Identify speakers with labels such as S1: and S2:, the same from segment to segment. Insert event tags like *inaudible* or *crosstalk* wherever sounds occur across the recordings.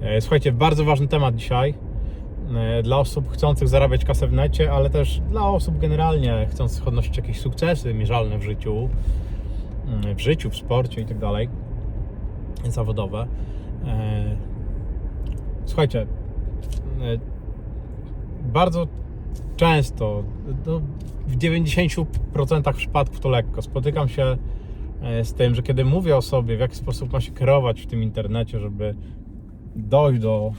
S1: E, Słuchajcie, bardzo ważny temat dzisiaj e, dla osób chcących zarabiać kasę w necie, ale też dla osób generalnie chcących odnosić jakieś sukcesy mierzalne w życiu, mm, w życiu, w sporcie i tak dalej, zawodowe. E, Słuchajcie, bardzo często, no, w 90% przypadków to lekko, spotykam się z tym, że kiedy mówię o sobie, w jaki sposób ma się kierować w tym internecie, żeby dojść do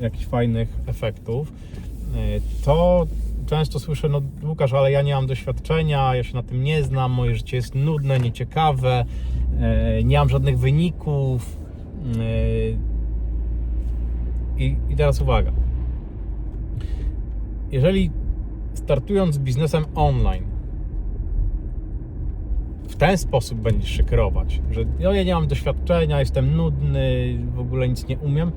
S1: jakichś fajnych efektów, e, to często słyszę, no Łukasz, ale ja nie mam doświadczenia, ja się na tym nie znam, moje życie jest nudne, nieciekawe, e, nie mam żadnych wyników. e, I, I teraz uwaga. Jeżeli startując z biznesem online, ten sposób będziesz się kierować, że no ja nie mam doświadczenia, jestem nudny, w ogóle nic nie umiem,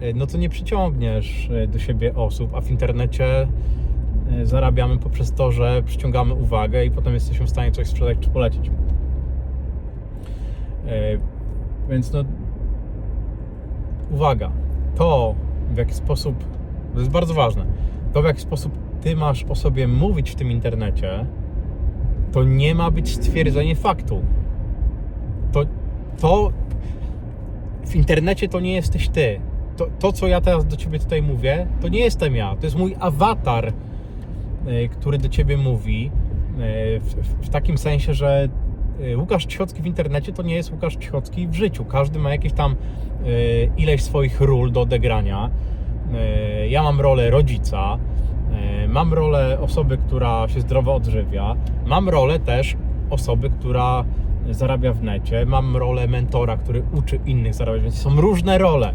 S1: e, no to nie przyciągniesz e, do siebie osób, a w internecie e, zarabiamy poprzez to, że przyciągamy uwagę i potem jesteśmy w stanie coś sprzedać czy polecić. Więc no uwaga, to w jaki sposób, to jest bardzo ważne, to w jaki sposób ty masz o sobie mówić w tym internecie, to nie ma być stwierdzenie faktu. To, to w internecie to nie jesteś ty. To, to, co ja teraz do ciebie tutaj mówię, to nie jestem ja. To jest mój awatar, e, który do ciebie mówi. e, W, w, w takim sensie, że e, Łukasz Cichocki w internecie to nie jest Łukasz Cichocki w życiu. Każdy ma jakieś tam ileś swoich ról do odegrania. Ja mam rolę rodzica, mam rolę osoby, która się zdrowo odżywia, mam rolę też osoby, która zarabia w necie, mam rolę mentora, który uczy innych zarabiać, więc są różne role.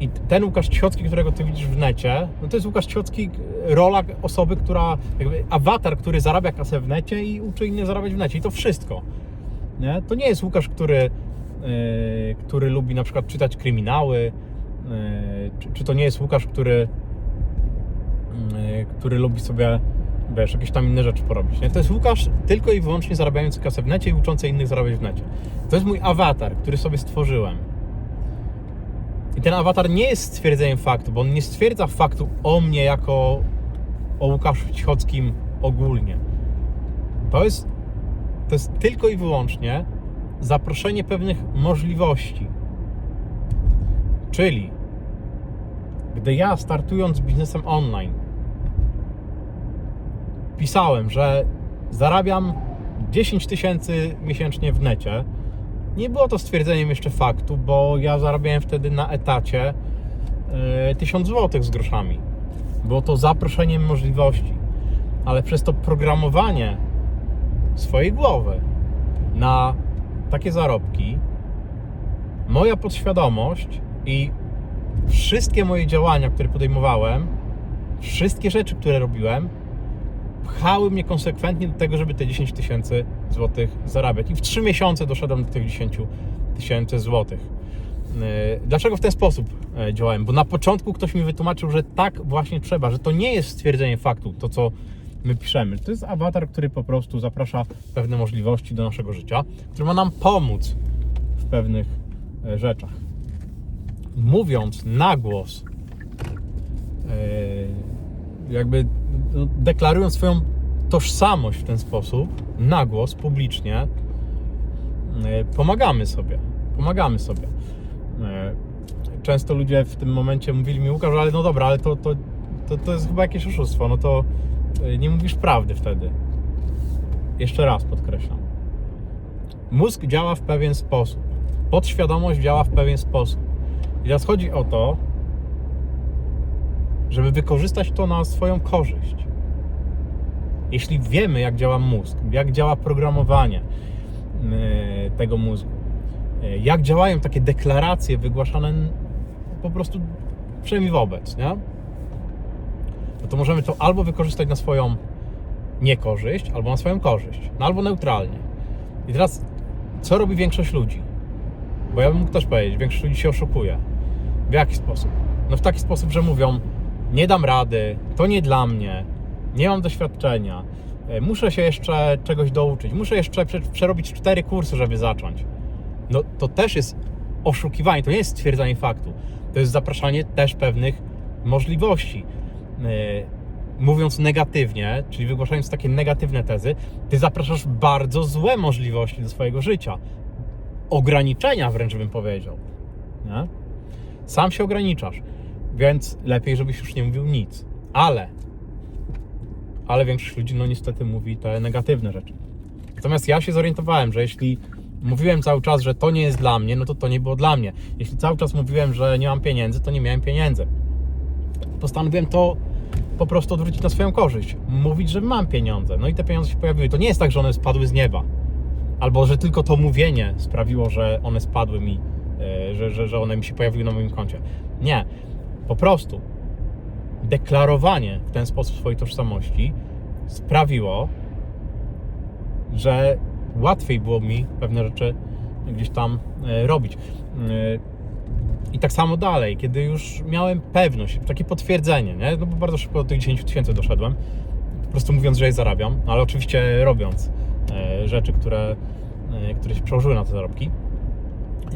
S1: I ten Łukasz Cichocki, którego ty widzisz w necie, no to jest Łukasz Cichocki, rola osoby, która, jakby awatar, który zarabia kasę w necie i uczy innych zarabiać w necie. I to wszystko. Nie? To nie jest Łukasz, który, yy, który lubi na przykład czytać kryminały, yy, czy, czy to nie jest Łukasz, który, który lubi sobie wiesz, jakieś tam inne rzeczy porobić. Nie? To jest Łukasz tylko i wyłącznie zarabiający kasę w necie i uczący innych zarabiać w necie. To jest mój awatar, który sobie stworzyłem. I ten awatar nie jest stwierdzeniem faktu, bo on nie stwierdza faktu o mnie jako o Łukaszu Cichockim ogólnie. To jest, to jest tylko i wyłącznie zaproszenie pewnych możliwości. Czyli gdy ja startując z biznesem online pisałem, że zarabiam 10 tysięcy miesięcznie w necie, nie było to stwierdzeniem jeszcze faktu, bo ja zarabiałem wtedy na etacie e, 1000 zł z groszami. Było to zaproszeniem możliwości, ale przez to programowanie swojej głowy na takie zarobki, moja podświadomość i wszystkie moje działania, które podejmowałem, wszystkie rzeczy, które robiłem, pchały mnie konsekwentnie do tego, żeby te 10 tysięcy złotych zarabiać. I w 3 miesiące doszedłem do tych 10 tysięcy złotych. Yy, Dlaczego w ten sposób e, działałem? Bo na początku ktoś mi wytłumaczył, że tak właśnie trzeba, że to nie jest stwierdzenie faktu, to co my piszemy. To jest awatar, który po prostu zaprasza pewne możliwości do naszego życia, który ma nam pomóc w pewnych e, rzeczach. Mówiąc na głos, e, jakby no, deklarując swoją tożsamość w ten sposób, na głos, publicznie, e, pomagamy sobie. Pomagamy sobie. E, Często ludzie w tym momencie mówili mi, Łukasz, ale no dobra, ale to, to, to, to jest chyba jakieś oszustwo, no to e, nie mówisz prawdy wtedy. Jeszcze raz podkreślam. Mózg działa w pewien sposób. Podświadomość działa w pewien sposób. I teraz chodzi o to, żeby wykorzystać to na swoją korzyść. Jeśli wiemy, jak działa mózg, jak działa programowanie e, tego mózgu, e, jak działają takie deklaracje wygłaszane po prostu wszemi wobec, nie? No to możemy to albo wykorzystać na swoją niekorzyść, albo na swoją korzyść, no albo neutralnie. I teraz, co robi większość ludzi? Bo ja bym mógł też powiedzieć, większość ludzi się oszukuje. W jaki sposób? No w taki sposób, że mówią, nie dam rady, to nie dla mnie, nie mam doświadczenia, e, muszę się jeszcze czegoś douczyć, muszę jeszcze prze- przerobić cztery kursy, żeby zacząć. No to też jest oszukiwanie, to nie jest stwierdzanie faktu. To jest zapraszanie też pewnych możliwości. Yy, Mówiąc negatywnie, czyli wygłaszając takie negatywne tezy, ty zapraszasz bardzo złe możliwości do swojego życia. Ograniczenia wręcz bym powiedział. Nie? Sam się ograniczasz, więc lepiej, żebyś już nie mówił nic. Ale, ale większość ludzi, no niestety, mówi te negatywne rzeczy. Natomiast ja się zorientowałem, że jeśli mówiłem cały czas, że to nie jest dla mnie, no to to nie było dla mnie. Jeśli cały czas mówiłem, że nie mam pieniędzy, to nie miałem pieniędzy. Postanowiłem to po prostu odwrócić na swoją korzyść. Mówić, że mam pieniądze. No i te pieniądze się pojawiły. To nie jest tak, że one spadły z nieba. Albo że tylko to mówienie sprawiło, że one spadły mi, e, że, że, że one mi się pojawiły na moim koncie. Nie. Po prostu deklarowanie w ten sposób swojej tożsamości sprawiło, że łatwiej było mi pewne rzeczy gdzieś tam e, robić. E, I tak samo dalej, kiedy już miałem pewność, takie potwierdzenie, nie? No bo bardzo szybko do tych 10 tysięcy doszedłem, po prostu mówiąc, że je zarabiam, ale oczywiście robiąc e, rzeczy, które, które się przełożyły na te zarobki.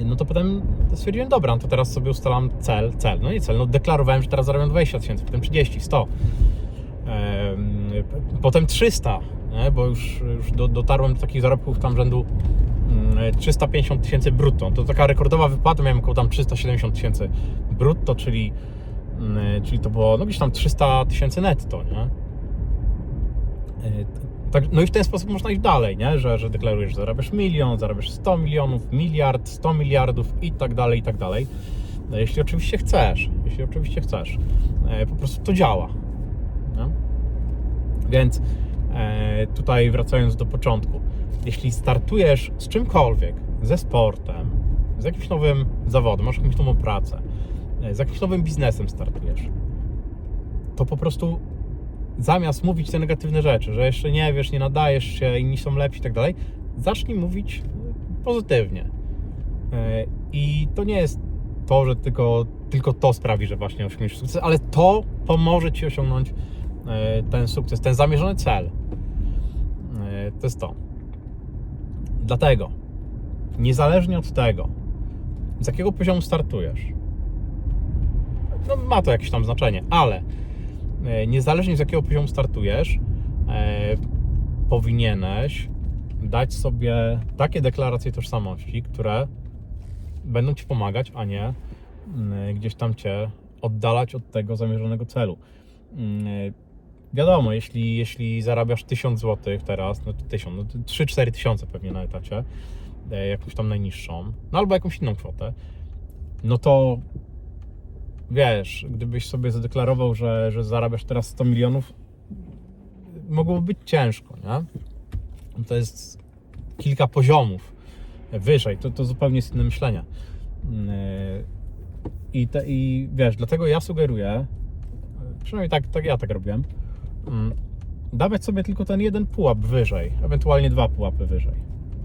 S1: No to potem stwierdziłem, dobra, no to teraz sobie ustalam cel, cel, no nie cel, no deklarowałem, że teraz zarabiam 20 tysięcy, potem 30, 100, Em, p- potem 300, nie? bo już, już do, dotarłem do takich zarobków tam rzędu mm, 350 tysięcy brutto. To taka rekordowa wypłata, miałem około tam 370 tysięcy brutto, czyli, mm, czyli to było no gdzieś tam 300 tysięcy netto, nie? Tak, no i w ten sposób można iść dalej, nie? Że, że deklarujesz, że zarabiasz milion, zarabiasz 100 milionów, miliard, 100 miliardów i tak dalej, i tak dalej. No, jeśli oczywiście chcesz, jeśli oczywiście chcesz. E, Po prostu to działa. Nie? Więc e, tutaj wracając do początku, jeśli startujesz z czymkolwiek, ze sportem, z jakimś nowym zawodem, masz jakąś nową pracę, e, z jakimś nowym biznesem startujesz, to po prostu zamiast mówić te negatywne rzeczy, że jeszcze nie wiesz, nie nadajesz się, inni są lepsi i tak dalej, zacznij mówić pozytywnie. E, I to nie jest to, że tylko, tylko to sprawi, że właśnie osiągniesz sukces, ale to pomoże Ci osiągnąć e, ten sukces, ten zamierzony cel. E, To jest to. Dlatego, niezależnie od tego, z jakiego poziomu startujesz, no ma to jakieś tam znaczenie, ale niezależnie z jakiego poziomu startujesz, e, powinieneś dać sobie takie deklaracje tożsamości, które będą ci pomagać, a nie mm, gdzieś tam cię oddalać od tego zamierzonego celu. Mm, Wiadomo, jeśli, jeśli zarabiasz 1000 zł teraz, no to 1000, no to 3-4 tysiące pewnie na etacie, e, jakąś tam najniższą, no albo jakąś inną kwotę, no to wiesz, gdybyś sobie zadeklarował, że, że zarabiasz teraz 100 milionów, mogłoby być ciężko, nie? To jest kilka poziomów wyżej, to, to zupełnie jest inne myślenie. Yy, I, te, I wiesz, dlatego ja sugeruję, przynajmniej tak, tak ja tak robiłem, mm, dawać sobie tylko ten jeden pułap wyżej, ewentualnie dwa pułapy wyżej,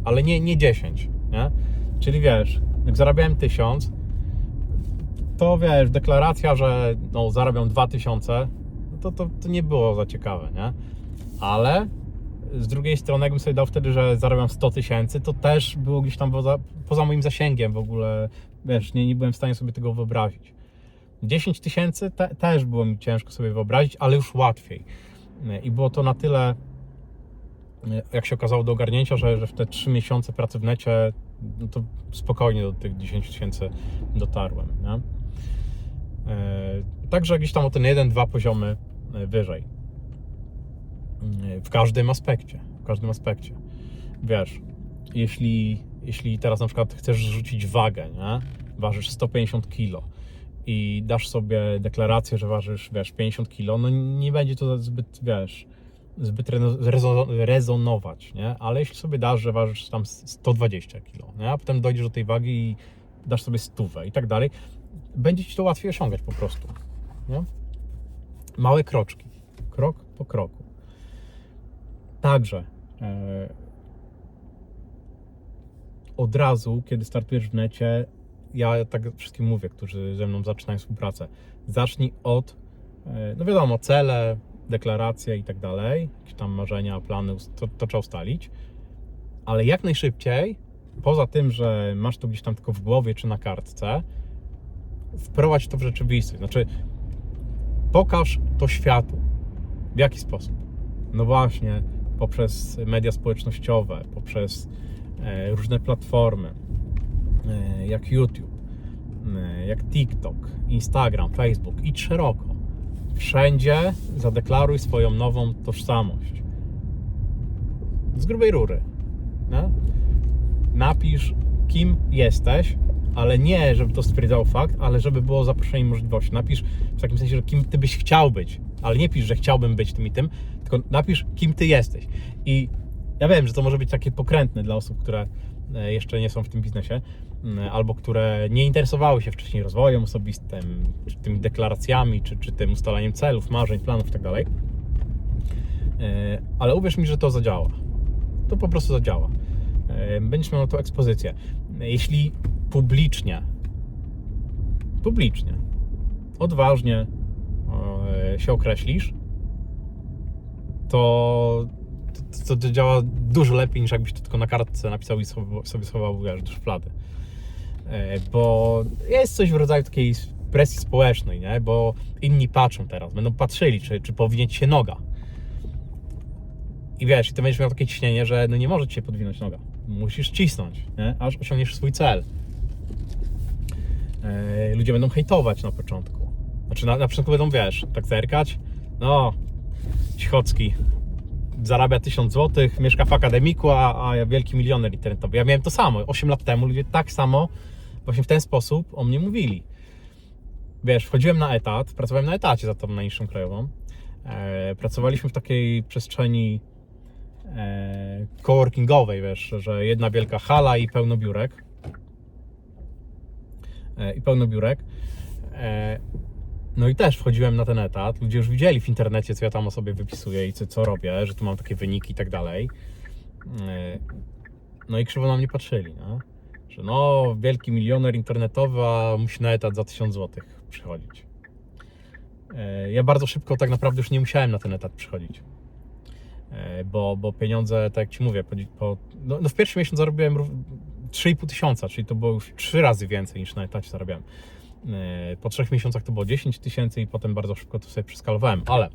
S1: ale nie, nie 10, nie? Czyli wiesz, jak zarabiałem 1000, to wiesz, deklaracja, że no, zarabiam 2000, no to, to, to nie było za ciekawe, nie? Ale z drugiej strony, jakbym sobie dał wtedy, że zarabiam 100 tysięcy, to też było gdzieś tam poza, poza moim zasięgiem w ogóle, wiesz, nie, nie byłem w stanie sobie tego wyobrazić. 10 tysięcy te, też było mi ciężko sobie wyobrazić, ale już łatwiej. I było to na tyle, jak się okazało, do ogarnięcia, że, że w te 3 miesiące pracy w necie, no to spokojnie do tych 10 tysięcy dotarłem. Nie? E, Także gdzieś tam o ten jeden, dwa poziomy e, wyżej. E, W każdym aspekcie. W każdym aspekcie. Wiesz, jeśli, jeśli teraz na przykład chcesz rzucić wagę, nie? ważysz 150 kg i dasz sobie deklarację, że ważysz, wiesz, 50 kg, no nie będzie to zbyt, wiesz, zbyt rezo- rezo- rezonować, nie? Ale jeśli sobie dasz, że ważysz tam 120 kg, nie? A potem dojdziesz do tej wagi i dasz sobie stówę i tak dalej, będzie ci to łatwiej osiągać po prostu, nie? Małe kroczki, krok po kroku. Także e, od razu, kiedy startujesz w necie, ja tak wszystkim mówię, którzy ze mną zaczynają współpracę, zacznij od, e, no wiadomo, cele, deklaracje i tak dalej, jakieś tam marzenia, plany, to, to trzeba ustalić, ale jak najszybciej poza tym, że masz to gdzieś tam tylko w głowie czy na kartce, wprowadź to w rzeczywistość. Znaczy, pokaż to światu. W jaki sposób? No właśnie, poprzez media społecznościowe, poprzez e, różne platformy, e, jak YouTube, e, jak TikTok, Instagram, Facebook. Idź szeroko. Wszędzie zadeklaruj swoją nową tożsamość. Z grubej rury. Nie? Napisz, kim jesteś, ale nie, żeby to stwierdzało fakt, ale żeby było zaproszenie możliwości. Napisz w takim sensie, że kim ty byś chciał być, ale nie pisz, że chciałbym być tym i tym, tylko napisz, kim ty jesteś. I ja wiem, że to może być takie pokrętne dla osób, które e, jeszcze nie są w tym biznesie, albo które nie interesowały się wcześniej rozwojem osobistym, czy tymi deklaracjami, czy, czy tym ustalaniem celów, marzeń, planów itd. E, Ale uwierz mi, że to zadziała. To po prostu zadziała. E, Będziesz miał na to ekspozycję. Jeśli publicznie, publicznie, odważnie e, się określisz, to, to, to działa dużo lepiej niż jakbyś to tylko na kartce napisał i sobie, schował wiesz, do szuflady. E, Bo jest coś w rodzaju takiej presji społecznej, nie? bo inni patrzą teraz, będą patrzyli, czy, czy powinien ci się noga. I wiesz, i ty będziesz miał takie ciśnienie, że no nie może ci się podwinąć noga. Musisz cisnąć, nie? aż osiągniesz swój cel. E, ludzie będą hejtować na początku. Znaczy na, na początku będą, wiesz, tak zerkać. No, Cichocki zarabia 1000 zł, mieszka w akademiku, a, a ja wielki milioner internetowy. Ja miałem to samo. 8 lat temu ludzie tak samo, właśnie w ten sposób o mnie mówili. Wiesz, wchodziłem na etat, pracowałem na etacie za tą najniższą krajową. E, pracowaliśmy w takiej przestrzeni e, coworkingowej, wiesz, że jedna wielka hala i pełno biurek. E, I pełno biurek. E, no i też wchodziłem na ten etat. Ludzie już widzieli w internecie, co ja tam o sobie wypisuję i co, co robię, że tu mam takie wyniki i tak dalej. E, No i krzywo na mnie patrzyli, no? że no, wielki milioner internetowy, a musi na etat za 1000 zł przychodzić. Ja bardzo szybko tak naprawdę już nie musiałem na ten etat przychodzić. Bo, bo pieniądze, tak jak Ci mówię, po, po, no, no w pierwszy miesiąc zarobiłem 3,5 tysiąca, czyli to było już 3 razy więcej niż na etacie zarabiałem. E, Po trzech miesiącach to było 10 tysięcy i potem bardzo szybko to sobie przeskalowałem, ale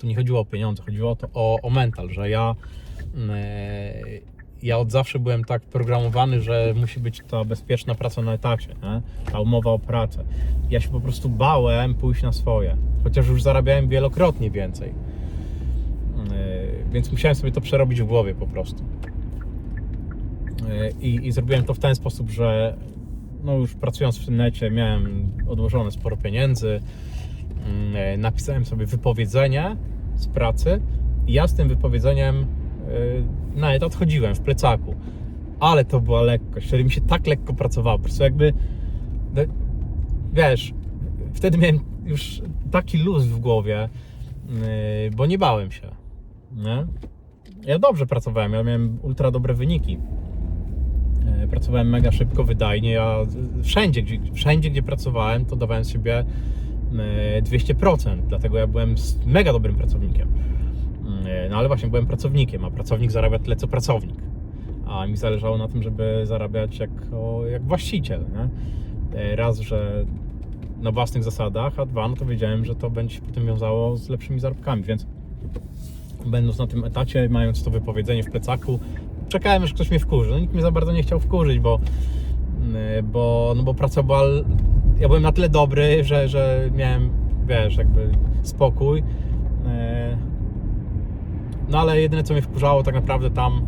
S1: tu nie chodziło o pieniądze, chodziło o to, o, o mental, że ja e, ja od zawsze byłem tak programowany, że musi być ta bezpieczna praca na etacie, nie? ta umowa o pracę. Ja się po prostu bałem pójść na swoje, chociaż już zarabiałem wielokrotnie więcej. E, Więc musiałem sobie to przerobić w głowie po prostu. I, I zrobiłem to w ten sposób, że no już pracując w tym necie miałem odłożone sporo pieniędzy. Mm, e, Napisałem sobie wypowiedzenie z pracy i ja z tym wypowiedzeniem e, na etat chodziłem w plecaku. Ale to była lekkość, wtedy mi się tak lekko pracowało. Po prostu jakby, no, wiesz, wtedy miałem już taki luz w głowie, yy, bo nie bałem się. Nie? Ja dobrze pracowałem, ja miałem ultra dobre wyniki. Yy, Pracowałem mega szybko, wydajnie. Ja wszędzie, gdzie, wszędzie, gdzie pracowałem, to dawałem yy, 200%, dlatego ja byłem mega dobrym pracownikiem. Yy, No ale właśnie byłem pracownikiem, a pracownik zarabia tyle co pracownik. A mi zależało na tym, żeby zarabiać jako, jak właściciel. Nie? Raz, że na własnych zasadach, a dwa, no to wiedziałem, że to będzie się potem wiązało z lepszymi zarobkami, więc będąc na tym etacie, mając to wypowiedzenie w plecaku, czekałem, aż ktoś mnie wkurzy. No nikt mnie za bardzo nie chciał wkurzyć, bo, yy, bo, no bo praca była, ja byłem na tyle dobry, że, że miałem, wiesz, jakby spokój. Yy, No ale jedyne, co mnie wkurzało tak naprawdę tam,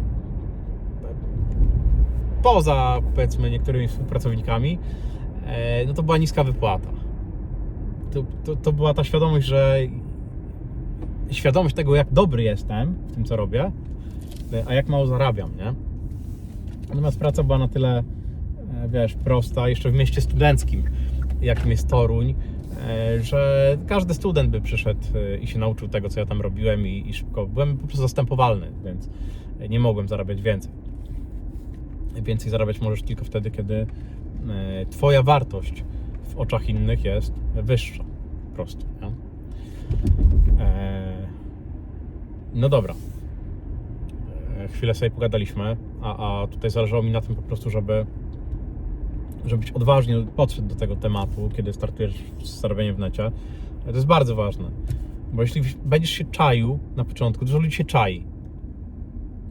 S1: poza powiedzmy niektórymi współpracownikami, e, no to była niska wypłata. To, to, to była ta świadomość, że świadomość tego, jak dobry jestem w tym, co robię, e, a jak mało zarabiam, nie? Natomiast praca była na tyle, e, wiesz, prosta, jeszcze w mieście studenckim, jakim jest Toruń, e, że każdy student by przyszedł e, i się nauczył tego, co ja tam robiłem i, i szybko, byłem po prostu zastępowalny, więc nie mogłem zarabiać więcej. Więcej zarabiać możesz tylko wtedy, kiedy e, Twoja wartość w oczach innych jest wyższa. Po prostu. E, No dobra. Chwilę sobie pogadaliśmy, a, a tutaj zależało mi na tym po prostu, żeby żebyś odważnie podszedł do tego tematu, kiedy startujesz z zarabianiem w necie. To jest bardzo ważne, bo jeśli będziesz się czaił na początku, dużo ludzi się czai,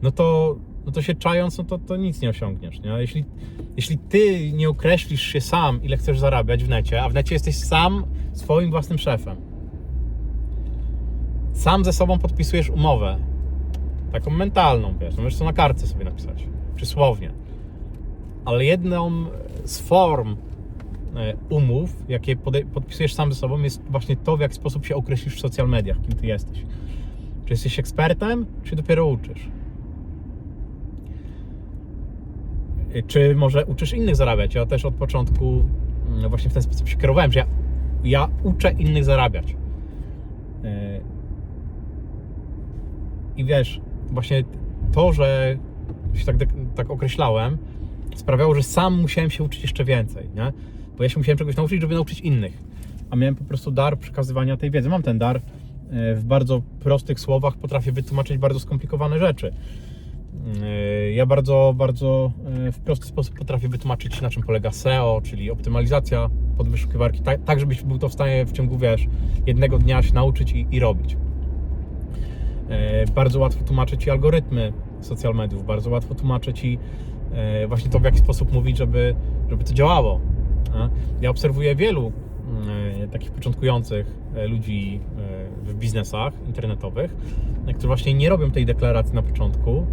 S1: no to, no to się czając, no to, to nic nie osiągniesz. Nie? Jeśli, jeśli ty nie określisz się sam, ile chcesz zarabiać w necie, a w necie jesteś sam swoim własnym szefem, sam ze sobą podpisujesz umowę, taką mentalną, wiesz, no możesz to na kartce sobie napisać, przysłownie. Ale jedną z form e, umów, jakie podpisujesz sam ze sobą, jest właśnie to, w jaki sposób się określisz w social mediach, kim ty jesteś. Czy jesteś ekspertem, czy dopiero uczysz? E, Czy może uczysz innych zarabiać? Ja też od początku mm, właśnie w ten sposób się kierowałem, że ja, ja uczę innych zarabiać. E, I wiesz, właśnie to, że się tak, tak określałem, sprawiało, że sam musiałem się uczyć jeszcze więcej, nie? Bo ja się musiałem czegoś nauczyć, żeby nauczyć innych. A miałem po prostu dar przekazywania tej wiedzy. Mam ten dar e, w bardzo prostych słowach, potrafię wytłumaczyć bardzo skomplikowane rzeczy. E, Ja bardzo, bardzo e, w prosty sposób potrafię wytłumaczyć, na czym polega SEO, czyli optymalizacja pod wyszukiwarki, tak, tak żebyś był to w stanie w ciągu, wiesz, jednego dnia się nauczyć i, i robić. E, Bardzo łatwo tłumaczyć Ci algorytmy social mediów, bardzo łatwo tłumaczyć Ci e, właśnie to, w jaki sposób mówić, żeby, żeby to działało. Ja obserwuję wielu e, takich początkujących ludzi w biznesach internetowych, którzy właśnie nie robią tej deklaracji na początku,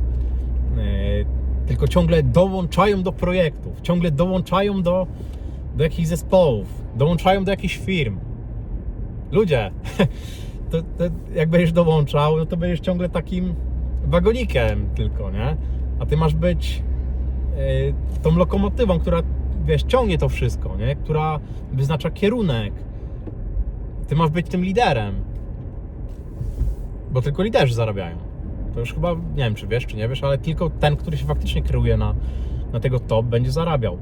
S1: tylko ciągle dołączają do projektów, ciągle dołączają do, do jakichś zespołów, dołączają do jakichś firm. Ludzie, *laughs* to, to jak będziesz dołączał, no to będziesz ciągle takim wagonikiem tylko, nie? A ty masz być y, tą lokomotywą, która, wiesz, ciągnie to wszystko, nie? Która wyznacza kierunek. Ty masz być tym liderem. Bo tylko liderzy zarabiają. To już chyba, nie wiem, czy wiesz, czy nie wiesz, ale tylko ten, który się faktycznie kreuje na, na tego top, będzie zarabiał.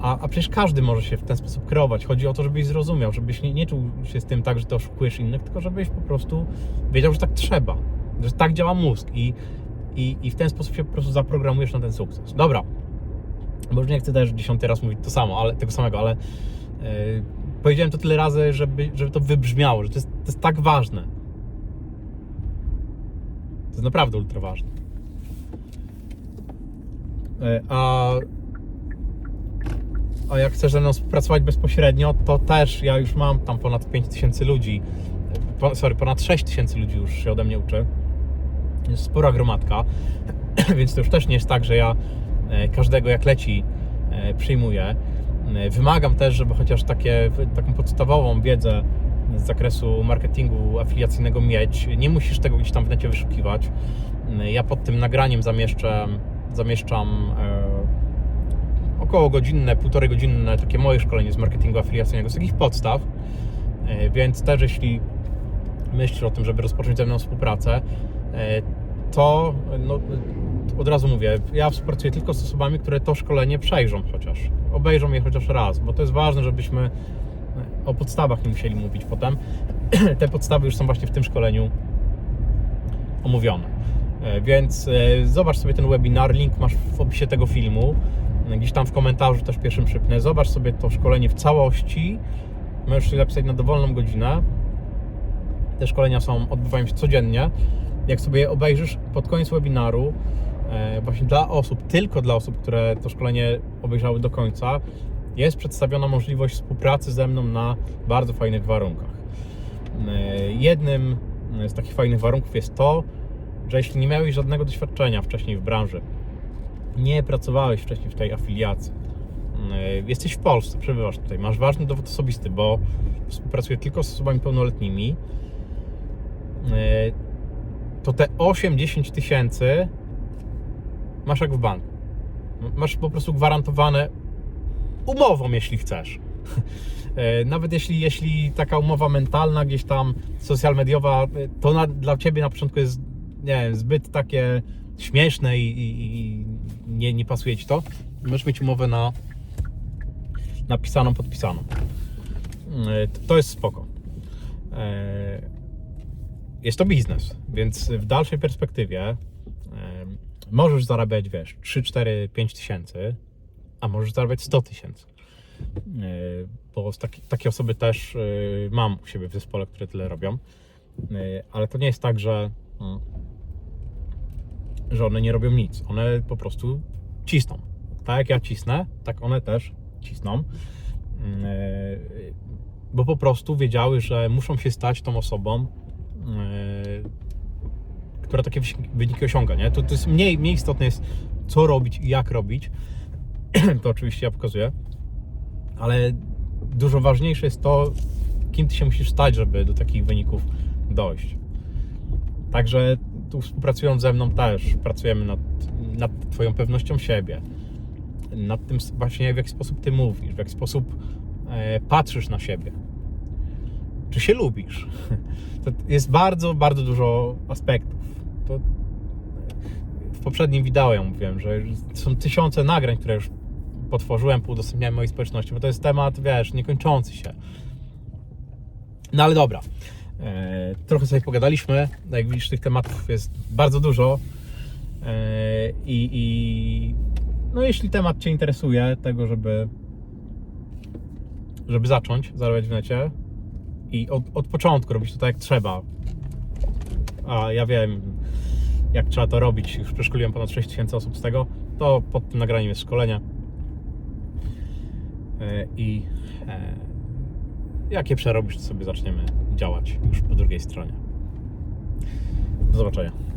S1: A, a przecież każdy może się w ten sposób kreować. Chodzi o to, żebyś zrozumiał, żebyś nie, nie czuł się z tym tak, że ty oszukujesz innych, tylko żebyś po prostu wiedział, że tak trzeba, że tak działa mózg i, i, i w ten sposób się po prostu zaprogramujesz na ten sukces. Dobra, już nie chcę też dziesiąty raz mówić to samo, ale tego samego, ale yy, powiedziałem to tyle razy, żeby, żeby to wybrzmiało, że to jest, to jest tak ważne. To jest naprawdę ultra ważne. Yy, a a jak chcesz ze mną współpracować bezpośrednio, to też ja już mam tam ponad 5000 ludzi. Sorry, ponad 6000 ludzi już się ode mnie uczy. Jest spora gromadka, *clears throat* więc to już też nie jest tak, że ja e, każdego jak leci e, przyjmuję. E, Wymagam też, żeby chociaż takie, taką podstawową wiedzę z zakresu marketingu afiliacyjnego mieć. Nie musisz tego gdzieś tam w necie wyszukiwać. Ja pod tym nagraniem zamieszczę, zamieszczam około godzinne, półtorej godzinne takie moje szkolenie z marketingu afiliacyjnego, z takich podstaw. E, Więc też jeśli myślisz o tym, żeby rozpocząć ze mną współpracę, e, to no, od razu mówię, ja współpracuję tylko z osobami, które to szkolenie przejrzą chociaż, obejrzą je chociaż raz, bo to jest ważne, żebyśmy e, o podstawach nie musieli mówić potem. *clears throat* Te podstawy już są właśnie w tym szkoleniu omówione. Więc zobacz sobie ten webinar, link masz w opisie tego filmu. Gdzieś tam w komentarzu też pierwszym przypnę. Zobacz sobie to szkolenie w całości. Możesz się zapisać na dowolną godzinę. Te szkolenia są, odbywają się codziennie. Jak sobie je obejrzysz pod koniec webinaru, e, właśnie dla osób, tylko dla osób, które to szkolenie obejrzały do końca, jest przedstawiona możliwość współpracy ze mną na bardzo fajnych warunkach. E, Jednym z takich fajnych warunków jest to, że jeśli nie miałeś żadnego doświadczenia wcześniej w branży, nie pracowałeś wcześniej w tej afiliacji, yy, jesteś w Polsce, przebywasz tutaj, masz ważny dowód osobisty, bo współpracuję tylko z osobami pełnoletnimi, yy, to te 8-10 tysięcy masz jak w banku. Masz po prostu gwarantowane umową, jeśli chcesz. Yy, Nawet jeśli, jeśli taka umowa mentalna, gdzieś tam social mediowa, to na, dla Ciebie na początku jest nie wiem, zbyt takie śmieszne i, i, i nie, nie pasuje Ci to, możesz mieć umowę na napisaną, podpisaną. Yy, To jest spoko. Yy, Jest to biznes, więc w dalszej perspektywie yy, możesz zarabiać, wiesz, 3, 4, 5 tysięcy, a możesz zarabiać 100 tysięcy. Bo taki, takie osoby też mam u siebie w zespole, które tyle robią. Ale to nie jest tak, że, mm, że one nie robią nic. One po prostu cisną. Tak jak ja cisnę, tak one też cisną. Yy, Bo po prostu wiedziały, że muszą się stać tą osobą, yy, która takie wyniki osiąga. Nie? To, to jest mniej, mniej istotne jest, co robić i jak robić. *clears throat* to oczywiście ja pokazuję. Ale dużo ważniejsze jest to, kim ty się musisz stać, żeby do takich wyników dojść. Także tu współpracując ze mną też pracujemy nad, nad Twoją pewnością siebie, nad tym właśnie w jaki sposób Ty mówisz, w jaki sposób e, patrzysz na siebie. Czy się lubisz? *laughs* To jest bardzo, bardzo dużo aspektów. To w poprzednim wideo ja mówiłem, że są tysiące nagrań, które już potworzyłem, udostępniałem mojej społeczności, bo to jest temat, wiesz, niekończący się. No ale dobra. E, trochę sobie pogadaliśmy. Jak widzisz, tych tematów jest bardzo dużo. E, i, I no jeśli temat Cię interesuje, tego, żeby żeby zacząć zarabiać w necie i od, od początku robić to tak jak trzeba. A ja wiem, jak trzeba to robić. Już przeszkoliłem ponad 6 tysięcy osób z tego. To pod tym nagraniem jest szkolenie. E, I jak je przerobisz, to sobie zaczniemy działać już po drugiej stronie. Do zobaczenia.